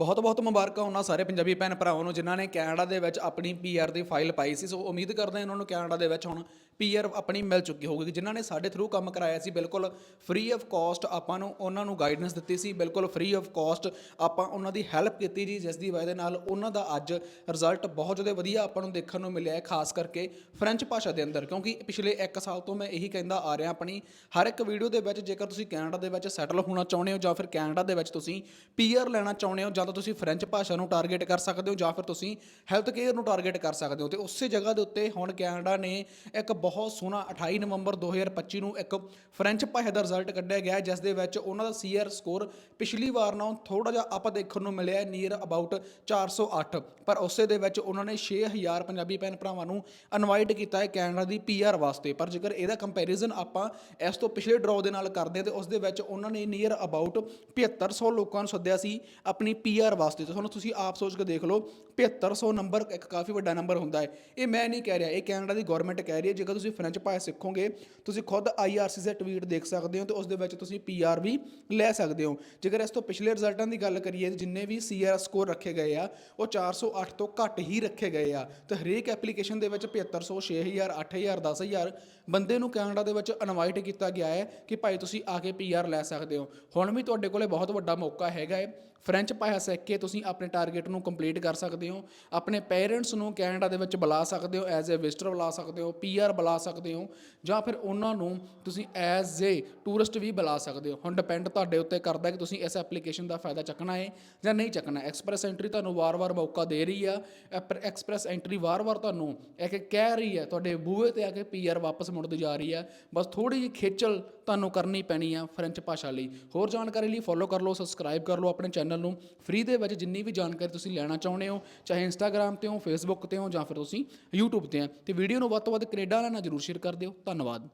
ਬਹੁਤ ਬਹੁਤ ਮੁਬਾਰਕਾਂ ਉਹਨਾਂ ਸਾਰੇ ਪੰਜਾਬੀ ਭੈਣ ਭਰਾਵਾਂ ਨੂੰ, ਜਿਨ੍ਹਾਂ ਨੇ ਕੈਨੇਡਾ ਦੇ ਵਿੱਚ ਆਪਣੀ ਪੀਆਰ ਦੀ ਫਾਈਲ ਪਾਈ ਸੀ। ਸੋ ਉਮੀਦ ਕਰਦੇ ਹਾਂ ਇਹਨਾਂ ਨੂੰ ਕੈਨੇਡਾ ਦੇ ਵਿੱਚ ਹੁਣ ਪੀਆਰ ਆਪਣੀ ਮਿਲ ਚੁੱਕੀ ਹੋਊਗੀ। ਜਿਨ੍ਹਾਂ ਨੇ ਸਾਡੇ ਥਰੂ ਕੰਮ ਕਰਾਇਆ ਸੀ, ਬਿਲਕੁਲ ਫ੍ਰੀ ਆਫ ਕਾਸਟ ਆਪਾਂ ਨੂੰ ਉਹਨਾਂ ਨੂੰ ਗਾਈਡੈਂਸ ਦਿੱਤੀ ਸੀ। ਬਿਲਕੁਲ ਫ੍ਰੀ ਆਫ ਕਾਸਟ ਆਪਾਂ ਉਹਨਾਂ ਦੀ ਹੈਲਪ ਕੀਤੀ ਜੀ, ਜਿਸ ਦੀ ਵਜ੍ਹਾ ਨਾਲ ਉਹਨਾਂ ਦਾ ਅੱਜ ਰਿਜ਼ਲਟ ਬਹੁਤ ਜ਼ਿਆਦਾ ਵਧੀਆ ਆਪਾਂ ਨੂੰ ਦੇਖਣ ਨੂੰ ਮਿਲਿਆ ਹੈ, ਖਾਸ ਕਰਕੇ ਫ੍ਰੈਂਚ ਭਾਸ਼ਾ ਦੇ ਅੰਦਰ। ਕਿਉਂਕਿ ਪਿਛਲੇ 1 ਸਾਲ ਤੋਂ ਮੈਂ ਇਹੀ ਕਹਿੰਦਾ ਆ ਰਿਹਾ ਆਪਣੀ, ਹਰ ਇੱਕ ਵੀਡੀਓ ਦੇ ਵਿੱਚ ਜੇਕਰ ਤੁਸੀਂ ਕੈਨੇਡਾ ਦੇ ਵਿੱਚ ਸੈਟਲ ਹੋਣਾ ਚਾਹੁੰਦੇ ਹੋ ਜਾਂ ਫਿਰ ਕੈਨੇਡਾ ਦੇ ਵਿੱਚ ਤੁਸੀਂ ਪੀਆਰ ਲੈਣਾ ਚਾਹੁੰਦੇ ਹੋ, ਜਾਂ ਤਾਂ ਤੁਸੀਂ ਫ੍ਰੈਂਚ ਭਾਸ਼ਾ ਨੂੰ ਟਾਰਗੇਟ ਕਰ ਸਕਦੇ ਹੋ ਜਾਂ ਫਿਰ ਤੁਸੀਂ ਹੈਲਥ ਕੇਅਰ ਨੂੰ ਟਾਰਗੇਟ ਕਰ ਸਕਦੇ ਹੋ। ਤੇ ਉਸੇ ਜਗ੍ਹਾ ਦੇ ਉੱਤੇ ਹੁਣ ਕੈਨੇਡਾ ਨੇ ਇੱਕ ਬਹੁਤ ਸੋਹਣਾ 28 ਨਵੰਬਰ 2025 ਨੂੰ ਇੱਕ ਫ੍ਰੈਂਚ ਭਾਸ਼ਾ ਦਾ ਰਿਜ਼ਲਟ ਕੱਢਿਆ ਗਿਆ ਜਿਸ ਦੇ ਵਿੱਚ ਉਹਨਾਂ ਦਾ ਸੀਆਰ ਸਕੋਰ ਪਿਛਲੀ ਵਾਰ ਨਾਲੋਂ ਥੋੜਾ ਜਿਹਾ ਆਪਾਂ ਦੇਖਣ ਨੂੰ ਮਿਲਿਆ ਨੀਅਰ ਅਬਾਊਟ 408 ਪਰ ਉਸੇ ਦੇ ਵਿੱਚ ਉਹਨਾਂ ਨੇ 6000 ਪੰਜਾਬੀ ਭੈਣ ਭਰਾਵਾਂ ਨੂੰ ਇਨਵਾਈਟ ਕੀਤਾ ਹੈ ਕੈਨੇਡਾ ਦੀ ਪੀਆਰ ਵਾਸਤੇ। ਪਰ ਜੇਕਰ ਇਹਦਾ ਕੰਪੈਰੀਜ਼ਨ ਆਪਾਂ ਇਸ ਤੋਂ ਪਿਛਲੇ ਡਰਾਅ ਦੇ ਨਾਲ ਕਰਦੇ ਹਾਂ, ਤੇ ਉਸ ਦੇ ਵਿੱਚ ਉਹਨਾਂ ਨੇ ਨੀਅਰ ਅਬਾਊਟ 7500 ਲੋਕਾਂ ਨੂੰ ਸੱਦਿਆ ਸੀ, ਆਪਣੀ ਪੀਆਰ ਵਾਸਤੇ, ਤੇ ਤੁਹਾਨੂੰ ਤੁਸੀਂ ਆਪ ਸੋਚ ਕੇ ਦੇਖ ਲਓ 7500 ਨੰਬਰ ਇੱਕ ਕਾਫੀ ਵੱਡਾ ਨੰਬਰ ਹੁੰਦਾ ਹੈ। ਇਹ ਮੈਂ ਨਹੀਂ ਕਹਿ ਰਿਹਾ, ਇਹ ਕੈਨੇਡਾ ਦੀ ਗਵਰਨਮੈਂਟ ਕਹਿ ਰਹੀ ਹੈ, ਜੇਕਰ ਤੁਸੀਂ ਫ੍ਰੈਂਚ ਭਾਸ਼ਾ ਸਿੱਖੋਗੇ, ਤੁਸੀਂ ਖੁਦ ਆਈਆਰਸੀ ਦੇ ਟਵੀਟ ਦੇਖ ਸਕਦੇ ਹੋ ਤੇ ਉਸ ਦੇ ਵਿੱਚ ਤੁਸੀਂ ਪੀਆਰ ਵੀ ਲੈ ਸਕਦੇ ਹੋ। ਜੇਕਰ ਇਸ ਤੋਂ ਪਿਛਲੇ ਰਿਜ਼ਲਟਾਂ ਦੀ ਗੱਲ ਕਰੀਏ, ਜਿੰਨੇ ਵੀ ਸੀਆਰ ਸਕੋਰ ਰੱਖੇ ਗਏ ਆ, ਉਹ 408 ਤੋਂ ਘੱਟ ਹੀ ਰੱਖੇ ਗਏ ਆ। ਤੇ ਹਰੇਕ ਐਪਲੀਕੇਸ਼ਨ ਦੇ ਵਿੱਚ 7500 6000 8000 10000 ਬੰਦੇ ਨੂੰ ਕੈਨੇਡਾ ਦੇ ਵਿੱਚ ਇਨਵਾਈਟ ਕੀਤਾ ਗਿਆ ਹੈ ਕਿ ਭਾਈ ਤੁਸੀਂ ਆ ਕੇ ਪੀਆਰ ਲੈ ਸਕਦੇ ਹੋ। ਹੁਣ ਵੀ ਤੁਹਾਡੇ ਕੋਲੇ ਬਹੁਤ ਵੱਡਾ ਮੌਕਾ ਹੈਗਾ ਹੈ ਫ੍ਰੈਂਚ ਭਾਸ਼ਾ ਸਿੱਖ ਕੇ ਤੁਸੀਂ ਆਪਣੇ ਟਾਰਗੇਟ ਨੂੰ ਕੰਪਲੀਟ ਕਰ ਸਕਦੇ ਹੋ। ਆਪਣੇ ਪੇਰੈਂਟਸ ਨੂੰ ਕੈਨੇਡਾ ਦੇ ਵਿੱਚ ਬੁਲਾ ਸਕਦੇ ਹੋ ਐਜ਼ ਅ ਵਿਜ਼ਟਰ ਬੁਲਾ ਸਕਦੇ ਹੋ ਪੀਆਰ ਬੁਲਾ ਸਕਦੇ ਹੋ, ਜਾਂ ਫਿਰ ਉਹਨਾਂ ਨੂੰ ਤੁਸੀਂ ਐਜ਼ ਅ ਟੂਰਿਸਟ ਵੀ ਬੁਲਾ ਸਕਦੇ ਹੋ। ਹੁਣ ਡਿਪੈਂਡ ਤੁਹਾਡੇ ਉੱਤੇ ਕਰਦਾ ਕਿ ਤੁਸੀਂ ਇਸ ਐਪਲੀਕੇਸ਼ਨ ਦਾ ਫਾਇਦਾ ਚੱਕਣਾ ਹੈ ਜਾਂ ਨਹੀਂ ਚੱਕਣਾ। ਐਕਸਪ੍ਰੈਸ ਐਂਟਰੀ ਤੁਹਾਨੂੰ ਵਾਰ-ਵਾਰ ਮੌਕਾ ਦੇ ਰਹੀ ਆ। ਐਕਸਪ੍ਰੈਸ ਐਂਟਰੀ ਵਾਰ-ਵਾਰ ਤੁਹਾਨੂੰ ਇੱਕ ਕਹਿ ਰਹੀ ਹੈ, ਤੁਹਾਡੇ ਬੂਹੇ ਤੇ ਆ ਕੇ ਪੀਆਰ ਵਾਪਸ ਮੁੜਦੀ ਜਾ ਰਹੀ ਹੈ। ਬਸ ਥੋੜੀ ਜਿਹੀ ਖੇਚਲ ਤੁਹਾਨੂੰ ਕਰਨੀ ਪੈਣੀ ਆ ਫ੍ਰੈਂਚ ਭਾਸ਼ਾ ਲਈ। ਹੋਰ ਜਾਣਕਾਰੀ ਲਈ ਫੋਲੋ ਕਰ ਲਓ ਸਬਸਕ੍ਰਾਈਬ ਕਰ ਲਓ ਆਪਣੇ ਚੈਨਲ ਨੂੰ। ਫ੍ਰੀ ਦੇ ਵਿੱਚ ਜਿੰਨੀ ਵੀ ਜਾਣਕਾਰੀ ਤੁਸੀਂ ਲੈਣਾ ਚਾਹੁੰਦੇ ਹੋ, ਚਾਹੇ ਇੰਸਟਾਗ੍ਰam ਤੇ ਹੋ ਫੇਸਬੁੱਕ ਤੇ ਹੋ ਜਾਂ ਫਿਰ ਤੁਸੀਂ YouTube ਤੇ ਹੋ, ਤੇ ਵੀਡੀਓ ਨੂੰ ਵੱਧ ਤੋਂ ਵੱਧ ਕੈਨੇਡਾ ਵਾਲਿਆਂ ਨਾਲ ਜਰੂਰ ਸ਼ੇਅਰ ਕਰ ਦਿਓ। ਧੰਨਵਾਦ।